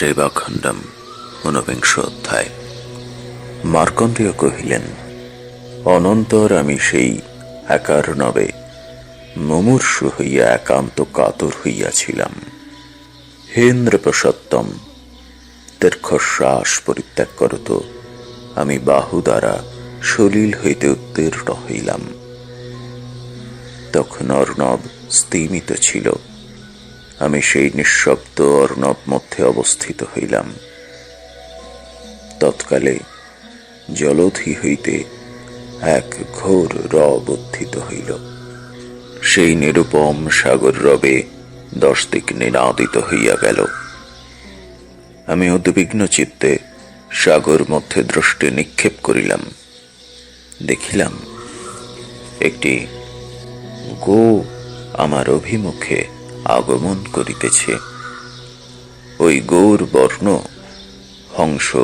রেবাখণ্ডম, ঊনবিংশ অধ্যায়। মার্কণ্ডেয় কহিলেন, অনন্তর আমি সেই একার নবে মুমূর্ষু হইয়া একান্ত কাতর হইয়াছিলাম। হেন্দ্রপ্রসত্তম দীর্ঘশ্বাস পরিত্যাগ করত আমি বাহু দ্বারা সলিল হইতে উত্তীর্ণ হইলাম তখন অর্ণব স্তিমিত ছিল। আমি সেই নিঃশব্দ অর্ণব মধ্যে অবস্থিত হইলাম। তৎকালে জলধি হইতে এক ঘোর রব উত্থিত হইল। সেই নিরুপম সাগর রবে দশ দিক নিনাদিত হইয়া গেল। আমি উদ্বিগ্ন চিত্তে সাগর মধ্যে দৃষ্টি নিক্ষেপ করিলাম। দেখিলাম, একটি গো আমার অভিমুখে আগমন করিতেছে। ওই গৌর বর্ণ, হংস,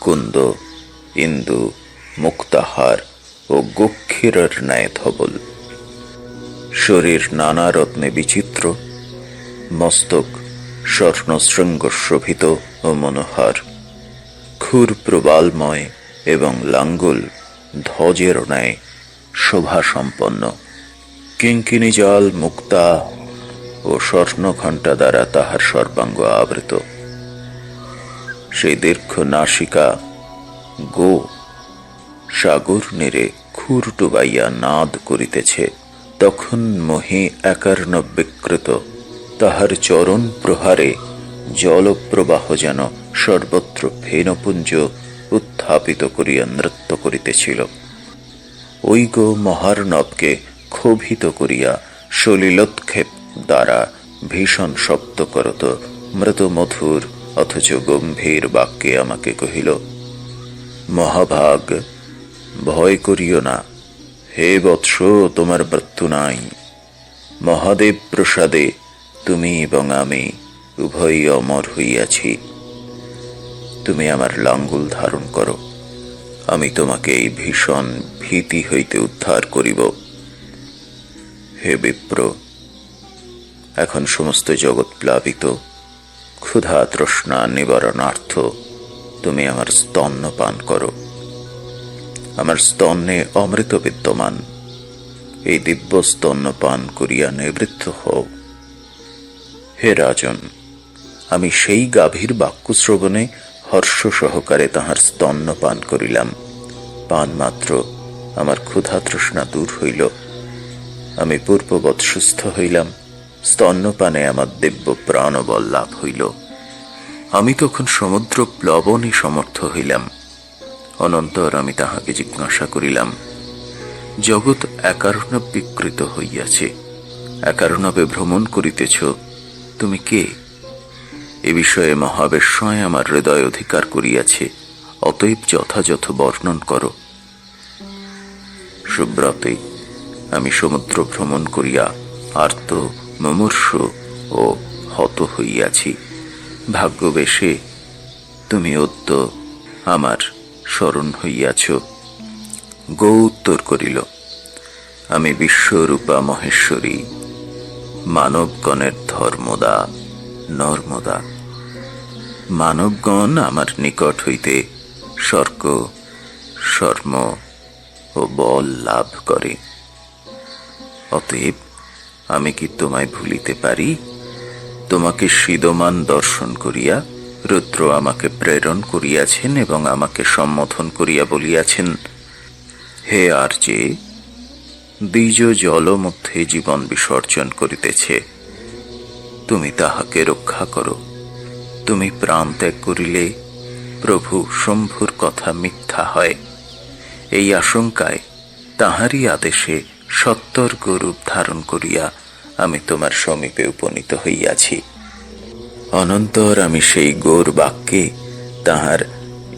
কুন্দ, ইন্দু, মুক্তাহার ও গক্ষীরের ন্যায় ধবল শরীর নানা রত্নে বিচিত্র, মস্তক স্বর্ণশৃঙ্গ শোভিত ও মনোহর। ক্ষুর প্রবালময় এবং লাঙ্গুল ধ্বজের ন্যায় শোভা সম্পন্ন কিঙ্কিনি জল মুক্তা ও স্বর্ণঘণ্টা দ্বারা তাহার সর্বাঙ্গ আবৃত। সেই দীর্ঘ নাসিকা গো সাগর নেড়ে খুর ডুবাইয়া নাদ করিতেছে। তখন মহে একার্ণ বিকৃত তাহার চরণ প্রহারে জলপ্রবাহ যেন সর্বত্র ফেনপুঞ্জ উত্থাপিত করিয়া নৃত্য করিতেছিল। ওই গো মহার্ণবকে ক্ষোভিত করিয়া সলিলোৎক্ষেপ দ্বারা ভীষণ শব্দ করত মৃত মধুর, অথচ গম্ভীর বাক্যে আমাকে কহিল, মহাভাগ, ভয় করিও না। হে বৎস, তোমার মৃত্যু নাই। মহাদেব প্রসাদে তুমি এবং আমি উভয়ই অমর হইয়াছি। তুমি আমার লাঙ্গুল ধারণ করো। আমি তোমাকে এই ভীষণ ভীতি হইতে উদ্ধার করিব। হে বিপ্র এখন সমস্ত জগৎ প্লাবিত। ক্ষুধা, তৃষ্ণা, নিবারণার্থ তুমি আমার স্তন্য পান করো। আমার স্তন্যে অমৃত বিদ্যমান। এই দিব্য স্তন্য পান করিয়া নিবৃত্ত হও। হে রাজন, আমি সেই গাভীর বাক্য শ্রবণে হর্ষ সহকারে তাহার স্তন্য পান করিলাম। পান মাত্র আমার ক্ষুধা তৃষ্ণা দূর হইল। আমি পূর্ববৎ সুস্থ হইলাম। স্তন্যপানে আমার দিব্য প্রাণবল লাভ হইল। আমি তখন সমুদ্র প্লবনে সমর্থ হইলাম। অনন্তর আমি তাহাকে জিজ্ঞাসা করিলাম, জগৎ একারণব বিকৃত হইয়াছে, একারণবে ভ্রমণ করিতেছ, তুমি কে? এ বিষয়ে মহাবেশ্বয় আমার হৃদয় অধিকার করিয়াছে, অতএব যথাযথ বর্ণন করো। সুব্রতে, আমি সমুদ্র ভ্রমণ করিয়া আর্ত মুমূর্ষ ও হত হইয়াছি। ভাগ্যবেশে তুমি অদ্য আমার স্মরণ হইয়াছ। গৌ উত্তর করিল, আমি বিশ্বরূপা মহেশ্বরী, মানবগণের ধর্মদা, নর্মদা। মানবগণ আমার নিকট হইতে স্বর্গ শর্ম ও বল লাভ করে। অতএব আমি কি তোমায় ভুলিতে পারি? তোমাকে সিদমান দর্শন করিয়া রুদ্র আমাকে প্রেরণ করিয়াছেন এবং আমাকে সম্বোধন করিয়া বলিয়াছেন, হে আর যে, দ্বিজ জল মধ্যে জীবন বিসর্জন করিতেছে। তুমি তাহাকে রক্ষা করো। তুমি প্রাণ ত্যাগ করিলে প্রভু শম্ভুর কথা মিথ্যা হয়। এই আশঙ্কায় তাহারই আদেশে সত্তর গরূপ ধারণ করিয়া আমি তোমার সমীপে উপনীত হইয়াছি। অনন্তর আমি সেই গোর বাক্যে তাহার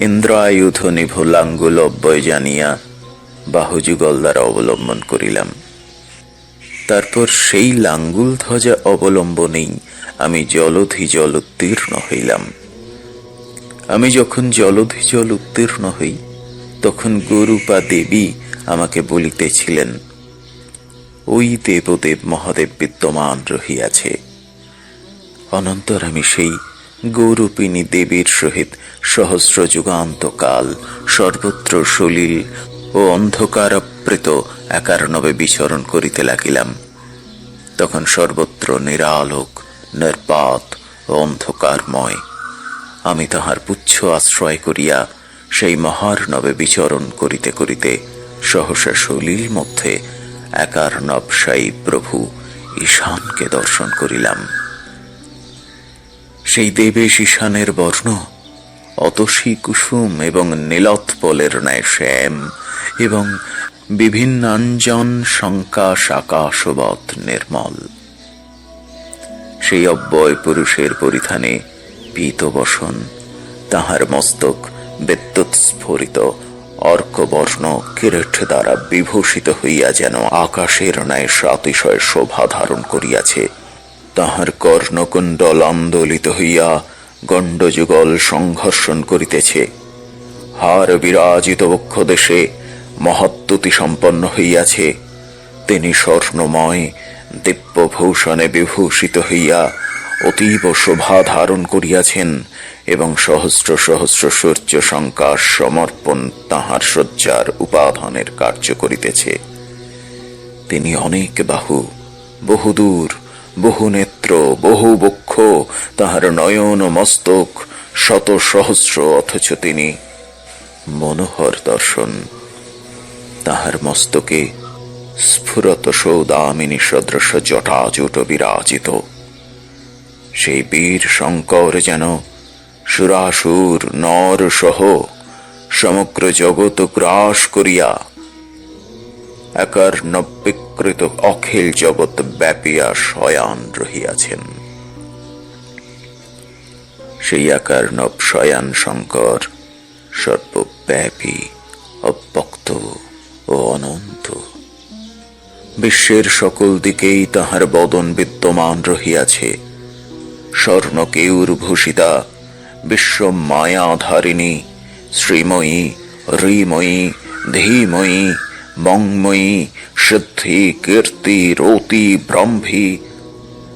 ইন্দ্রায়ুধ নিভুলাঙ্গুল অব্যয় জানিয়া বাহুযুগল দ্বারা অবলম্বন করিলাম। তারপর সেই লাঙ্গুল ধ্বজা অবলম্বনেই আমি জলধি জল উত্তীর্ণ হইলাম। আমি যখন জলধি জল উত্তীর্ণ হই, তখন গরুপা দেবী আমাকে বলিতেছিলেন ওই দেবদেব মহাদেব বিদ্যমান রহিয়াছে। অনন্তর আমি সেই গৌরূপিণী দেবীর সহিত সহস্র যুগান্তকাল সর্বত্র সলিল ও অন্ধকারাবৃত একারণবে বিচরণ করিতে লাগিলাম। তখন সর্বত্র নিরালোক, নির্পাত ও অন্ধকারময়। আমি তাহার পুচ্ছ আশ্রয় করিয়া সেই মহার্ণবে বিচরণ করিতে করিতে সহসা সলিল মধ্যে একার নবসায়ী প্রভু ঈশানকে দর্শন করিলাম। সেই দেবেশ ঈশানের বর্ণ, অতসী কুসুম এবং নীলোৎপলের ন্যায় শ্যাম এবং বিভিন্নাঞ্জন শঙ্কাশ আকাশবৎ নির্মল। সেই অব্যয় পুরুষের পরিধানে পীতবসন, তাহার মস্তক বিদ্যুৎ স্ফুরিত অর্কবর্ণ কিরট দ্বারা বিভূষিত হইয়া যেন আকাশের ন্যায় সাতিশয় শোভা ধারণ করিয়াছে, তাহার কর্ণকুণ্ডল আন্দোলিত হইয়া গণ্ডযুগল সংঘর্ষণ করিতেছে। হার বিরাজিত বক্ষ দেশে মহত্তুতি সম্পন্ন হইয়াছে, তিনি স্বর্ণময় দিব্যভূষণে বিভূষিত হইয়া অতীব শোভা ধারণ করিয়াছেন এবং সহস্র সহস্র সূর্য সংকাশ সমর্পণ তাহার শয্যার উপাদানের কার্য করিতেছে। তিনি অনেক বাহু বহুদূর বহু নেত্র, বহু বক্ষ, তাহার নয়ন, মস্তক, শত সহস্র, অথচ তিনি মনোহর দর্শন। তাহার মস্তকে স্ফুরত সৌদামিনী সদৃশ জটাজুট বিরাজিত। সেই বীর শঙ্কর যেন সুরাসুর নর সহ সমগ্র জগৎ গ্রাস করিয়া একার নব্বিকৃত অখিল জগৎ ব্যাপিয়া শয়ান রহিয়াছেন। সেই আকার নব শয়ান শঙ্কর সর্বব্যাপী, অব্যক্ত ও অনন্ত। বিশ্বের সকল দিকেই তাহার বদন বিদ্যমান রহিয়াছে। স্বর্ণ কেউর ভূষিতা বিশ্ব মায়াধারিণী শ্রীময়ী হৃময়ী ধীময়ী, মংময়ী, সিদ্ধি, কীর্তি, রতি, ব্রহ্মী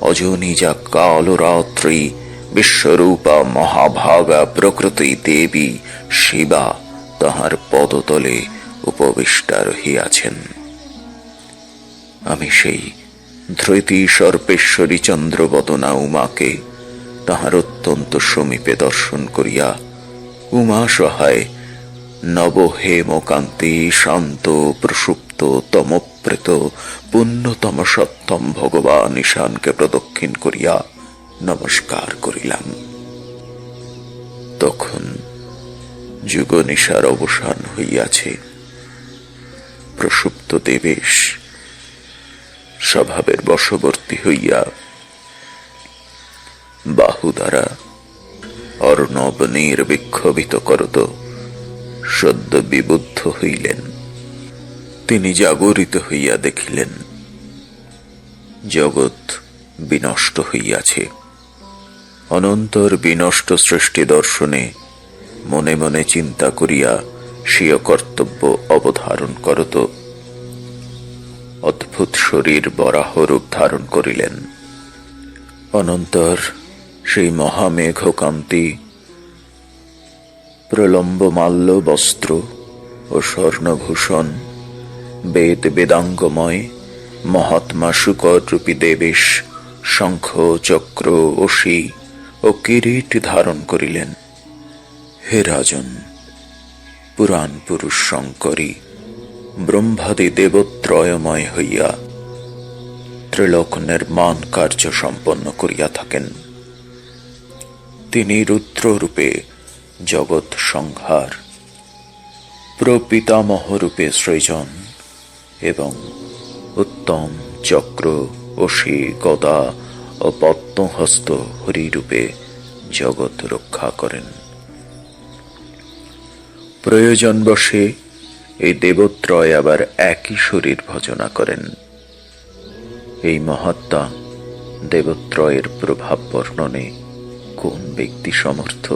অজনিজা কালরাত্রি, বিশ্বরূপা, মহাভাগা, প্রকৃতি, দেবী, শিবা তাহার পদতলে উপবিষ্টা রহিয়াছেন। আমি সেই ধৃতি সর্পেশ্বরী চন্দ্রবদনা উমাকে তাহার অত্যন্ত সমীপে দর্শন করিয়া উমা সহায়, নব নবহেমকান্তি শান্ত, প্রসুপ্ত, তমপ্রেত, পুণ্যতম সত্যম ভগবান ঈশানকে প্রদক্ষিণ করিয়া নমস্কার করিলাম। তখন যুগনিশার অবসান হইয়াছে। প্রসুপ্ত দেবেশ স্বভাবের বশবর্তী হইয়া বাহু দ্বারা অর্ণব নির্বিক্ষোভিত করত। সদ্য বিবুদ্ধ হইলেন। তিনি জাগরিত হইয়া দেখিলেন। জগৎ বিনষ্ট হইয়াছে। অনন্তর বিনষ্ট সৃষ্টি দর্শনে মনে মনে চিন্তা করিয়া স্বীয় কর্তব্য অবধারণ করত। অদ্ভুত শরীর বরাহ রূপ ধারণ করিলেন। অনন্তর সেই মহামেঘকান্তি। প্রলম্ব মাল্য বস্ত্র ও স্বর্ণভূষণ, বেদ বেদাঙ্গময়, মহাত্মা শুকর রূপী দেবেশ, শঙ্খ, চক্র অসি ও কিরিট ধারণ করিলেন। হে রাজন, পুরাণ পুরুষ শঙ্করী, ব্রহ্মাদি দেবত্রয়ময় হইয়া ত্রিলোক নির্মাণ কার্য সম্পন্ন করিয়া থাকেন। তিনি রুদ্ররূপে জগৎ সংহার, প্রপিতামহ রূপে সৃজন এবং উত্তম চক্র অসি গদা ও পদ্মহস্ত হরিরূপে জগৎ রক্ষা করেন। প্রয়োজনবশে এই দেবত্রয় আবার একই শরীর ভজনা করেন। এই মহাত্মা দেবত্রয়ের প্রভাব বর্ণনে কোন ব্যক্তি সমর্থ?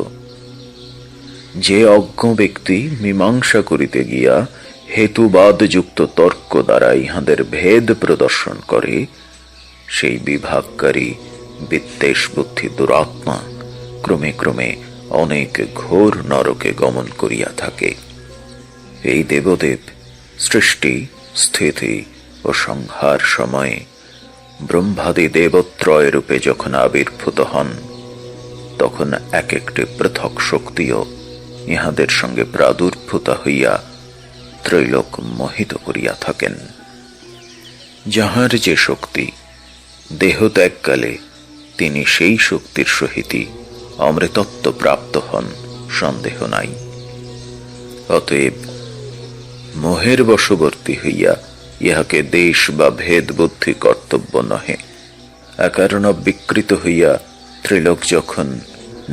যে অজ্ঞ ব্যক্তি মীমাংসা করিতে গিয়া হেতুবাদযুক্ত তর্ক দ্বারা ইহাদের ভেদ প্রদর্শন করে, সেই বিভাগকারী বিদ্বেষ বুদ্ধি দুরাত্মা ক্রমে ক্রমে অনেক ঘোর নরকে গমন করিয়া থাকে। এই দেবদেব সৃষ্টি, স্থিতি ও সংহার সময়ে ব্রহ্মাদি দেবত্রয় রূপে যখন আবির্ভূত হন তখন এক একটি পৃথক শক্তিও ইহাদের সঙ্গে প্রাদুর্ভূত হইয়া ত্রৈলোক মোহিত করিয়া থাকেন। যাহার যে শক্তি দেহ ত্যাগকালে তিনি সেই শক্তির সহিতই অমৃতত্ব প্রাপ্ত হন, সন্দেহ নাই। অতএব মোহের বশবর্তী হইয়া ইহাকে দেশ বা ভেদ বুদ্ধি কর্তব্য নহে। একারণ বিকৃত হইয়া ত্রিলোক যখন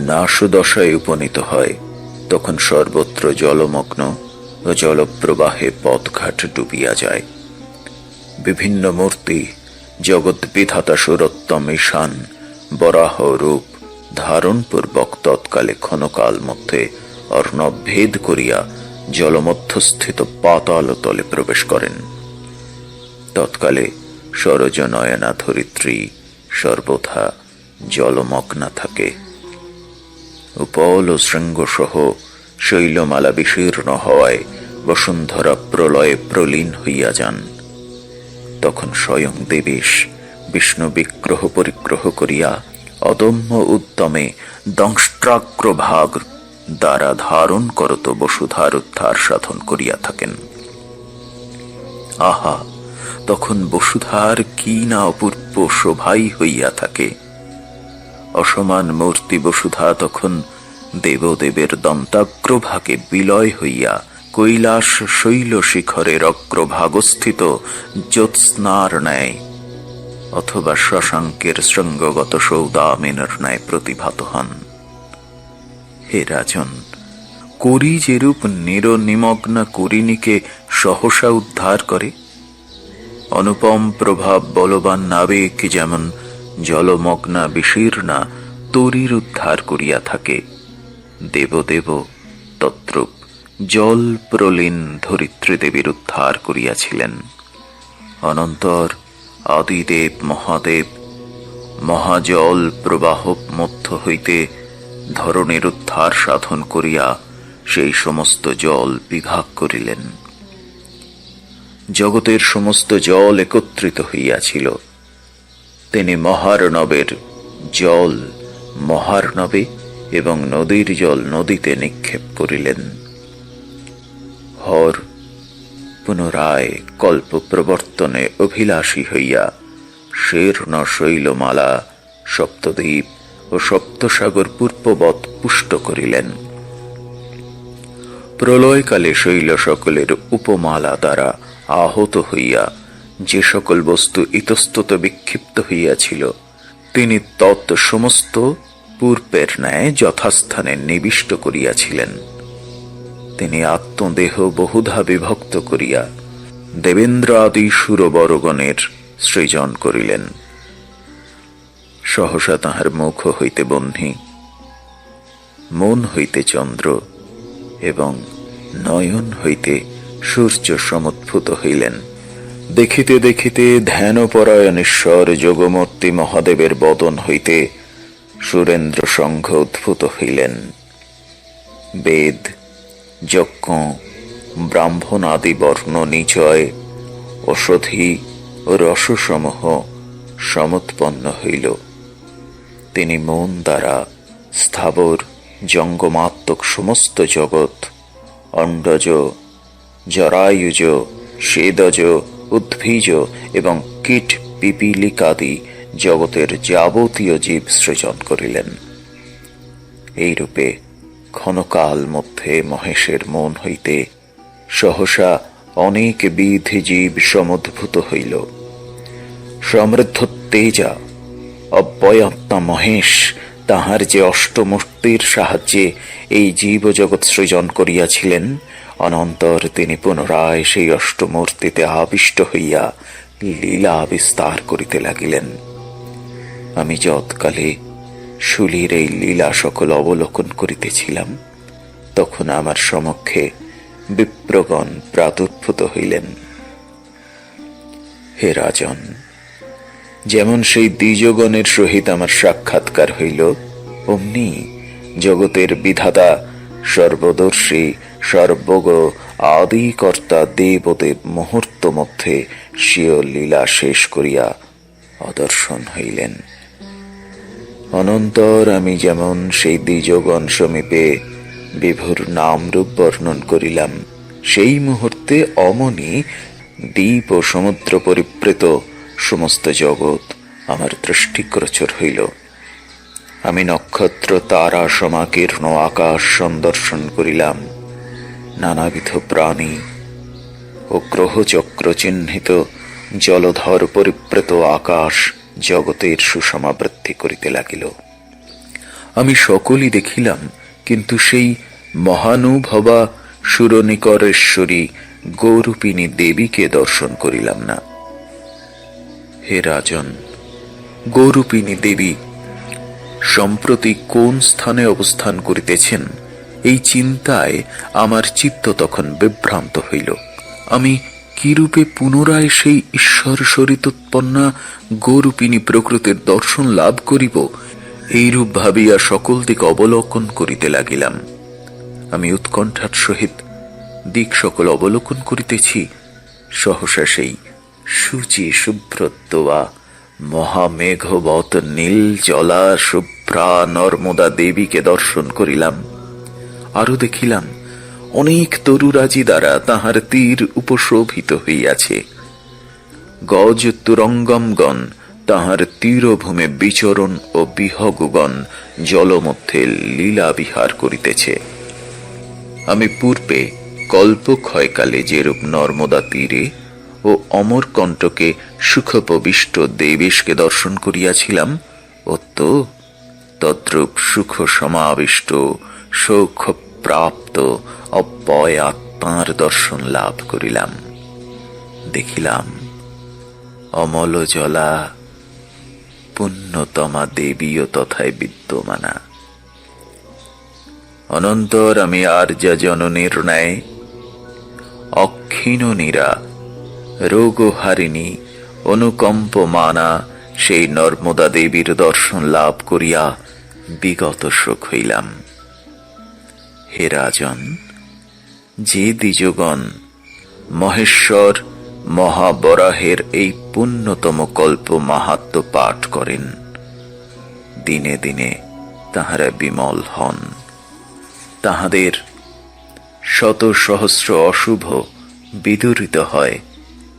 নাশদশায় উপনীত হয়, তখন সর্বত্র জলমগ্ন ও জলপ্রবাহে পথঘাট ডুবিয়া যায়। বিভিন্ন মূর্তি, জগৎ বিধাতা সুরোত্তম ঈশান, বরাহ রূপ ধারণপূর্বক তৎকালে ক্ষণকাল মধ্যে অর্ণব ভেদ করিয়া জলমধ্যস্থিত পাতাল তলে প্রবেশ করেন। তৎকালে সরজ নয়না ধরিত্রী সর্বথা জলমগ্না থাকে। উপল শৃঙ্গসহ শৈলমালা বিশীর্ণ হওয়ায় বসুন্ধরা প্রলয়ে প্রলীন হইয়া যান। তখন স্বয়ং দেবেশ বিষ্ণু বিগ্রহ পরিগ্রহ করিয়া অদম্য উদ্যমে দংষ্ট্রাগ্র ভাগ দ্বারা ধারণ করত বসুধার উদ্ধার সাধন করিয়া থাকেন। আহা, তখন বসুধার কি না অপূর্ব শোভাই হইয়া থাকে। অসমান মূর্তি বসুধা তখন দেবদেবের দন্তাগ্রভাগে বিলয় হইয়া কৈলাস শৈল শিখরের অগ্রভাগস্থিত জ্যোৎস্নার ন্যায় অথবা শশাঙ্কের শৃঙ্গগত সৌদামিনের ন্যায় প্রতিভাত হন। হে রাজন, করি যেরূপ নিরনিমগ্না করিণীকে সহসা উদ্ধার করে, অনুপম প্রভাব বলবান নাবিক যেমন জলমগ্না বিশীর্ণা তরির উদ্ধার করিয়া থাকে। দেবদেব তত্রূপ জল প্রলীন ধরিত্রী দেবীর উদ্ধার করিয়াছিলেন। অনন্তর আদিদেব মহাদেব মহাজল প্রবাহ মধ্য হইতে ধরনের উদ্ধার সাধন করিয়া সেই সমস্ত জল বিভাগ করিলেন। জগতের সমস্ত জল একত্রিত হইয়াছিল। তিনি মহারণবের জল, মহারণবে এবং নদীর জল নদীতে নিক্ষেপ করিলেন। হর পুনরায় কল্প প্রবর্তনে অভিলাষী হইয়া শীর্ণ শৈলমালা, সপ্তদ্বীপ ও সপ্তসাগর পূর্ববৎ পুষ্ট করিলেন। প্রলয়কালে শৈল সকলের উপমালা দ্বারা আহত হইয়া যে সকল বস্তু ইতস্তত বিক্ষিপ্ত হইয়াছিল, তিনি তৎ সমস্ত পূর্বের ন্যায় যথাস্থানে নিবিষ্ট করিয়াছিলেন। তিনি আত্মদেহ বহুধা বিভক্ত করিয়া দেবেন্দ্র আদি সুরবরগণের সৃজন করিলেন। সহসা তাহার মুখ হইতে বহ্নি মন হইতে চন্দ্র, এবং নয়ন হইতে সূর্য সমুদ্ভূত হইলেন। দেখিতে দেখিতে ধ্যানপরায়ণেশ্বর যোগমূর্তি মহাদেবের বদন হইতে সুরেন্দ্র সংঘ উদ্ভূত হইলেন। বেদ, যজ্ঞ ব্রাহ্মণ আদি বর্ণ নিচয়, ওষধি রসসমূহ সমুৎপন্ন হইল। তিনি মন দ্বারা স্থাবর, জঙ্গমাত্মক সমস্ত জগৎ অণ্ডজ জরায়ুজ, সেদজ উদ্ভিজ এবং কীট পিপিলিকাদি জগতের যাবতীয় জীব সৃজন করিলেন। এইরূপে ক্ষণকাল মধ্যে মহেশের মন হইতে সহসা অনেক বিধি জীব সমুদ্ভূত হইল। সমৃদ্ধ তেজা অব্যয়াত্মা মহেশ তাহার যে অষ্টমূর্তির সাহায্যে এই জীবজগৎ সৃজন করিয়াছিলেন অনন্তর তিনি পুনরায় সেই অষ্টমূর্তিতে আবিষ্ট হইয়া লীলা বিস্তার করিতে লাগিলেন। আমি যৎকালে শুলির এই লীলা সকল অবলোকন করিতেছিলাম, তখন আমার সমক্ষে বিপ্রগণ প্রাদুর্ভূত হইলেন। হে রাজন, যেমন সেই দ্বিজগণের সহিত আমার সাক্ষাৎকার হইল, অমনি জগতের বিধাতা সর্বদর্শী সর্বগ আদিকর্তা দেবদেব মুহূর্ত মধ্যে স্বীয় লীলা শেষ করিয়া অদর্শন হইলেন। অনন্তর আমি যেমন সেই দ্বিজগণ সমীপে বিভুর নাম রূপ বর্ণন করিলাম, সেই মুহূর্তে অমনি দ্বীপ ও সমুদ্র পরিপ্রেত সমস্ত জগৎ আমার দৃষ্টিগ্রচর হইল। আমি নক্ষত্র, তারা, সমাকীর্ণ, আকাশ সন্দর্শন করিলাম। নানাবিধ প্রাণী ও গ্রহচক্র চিহ্নিত জলধর পরিপ্রেত আকাশ জগতের সুষমাবৃদ্ধি করিতে লাগিল। আমি সকলই দেখিলাম, কিন্তু সেই মহানুভবা সুরনিকরেশ্বরী গৌরূপিণী দেবীকে দর্শন করিলাম না। হে রাজন, গৌরূপিণী দেবী, সম্প্রতি কোন স্থানে অবস্থান করিতেছেন? এই চিন্তায় আমার চিত্ত তখন বিভ্রান্ত হইল। আমি কিরূপে পুনরায় সেই ঈশ্বর সরিতোৎপন্না গৌরূপিণী প্রকৃতির দর্শন লাভ করিব, এইরূপ ভাবিয়া সকল দিক অবলোকন করিতে লাগিলাম। আমি উৎকণ্ঠার সহিত দিক সকল অবলোকন করিতেছি, সহসা সেই সূচি শুভ্রত্বয়া মহামেঘবত নীল জলা শুভ্রা নর্মদা দেবীকে দর্শন করিলাম। আরও দেখিলাম, অনেক তরুরাজি দ্বারা তাহার তীর উপশোভিত হইয়াছে। গজ তুরঙ্গমগণ, তাহার তীরভূমে বিচরণ ও বিহগগণ জলমধ্যে লীলা বিহার করিতেছে। আমি পূর্বে কল্পক্ষয়কালে যেরূপ নর্মদা তীরে ও অমরকণ্টকে সুখপবিষ্ট দেবেশকে দর্শন করিয়াছিলাম তো তদ্রূপ সুখ সমাবিষ্ট সৌখ প্রাপ্ত অব্যয় আত্মার দর্শন লাভ করিলাম। দেখিলাম অমল জলা পুণ্যতমা দেবীও তথায় বিদ্যমানা। অনন্তর আমি আর্যা জননীর ন্যায় অক্ষীণ নীরা রোগহারিণী অনুকম্প মানা সেই নর্মদা দেবীর দর্শন লাভ করিয়া বিগত শোক হইলাম। হে রাজন, যে দ্বিজগণ মহেশ্বর মহাবরাহের এই পুণ্যতম কল্প মাহাত্ম পাঠ করেন, দিনে দিনে তাহারা বিমল হন। তাহাদের শত সহস্র অশুভ বিদূরিত হয়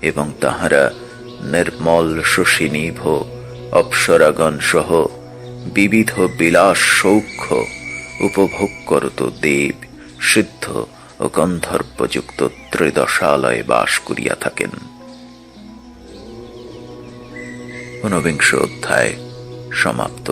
এবং তাহারা নির্মল শশীনিভ অপ্সরাগণ সহ বিবিধ বিলাস সৌখ্য উপভোগ করত দেব সিদ্ধ ও গন্ধর্বযুক্ত ত্রিদশালয়ে বাস করিয়া থাকেন। ঊনবিংশ অধ্যায় সমাপ্ত।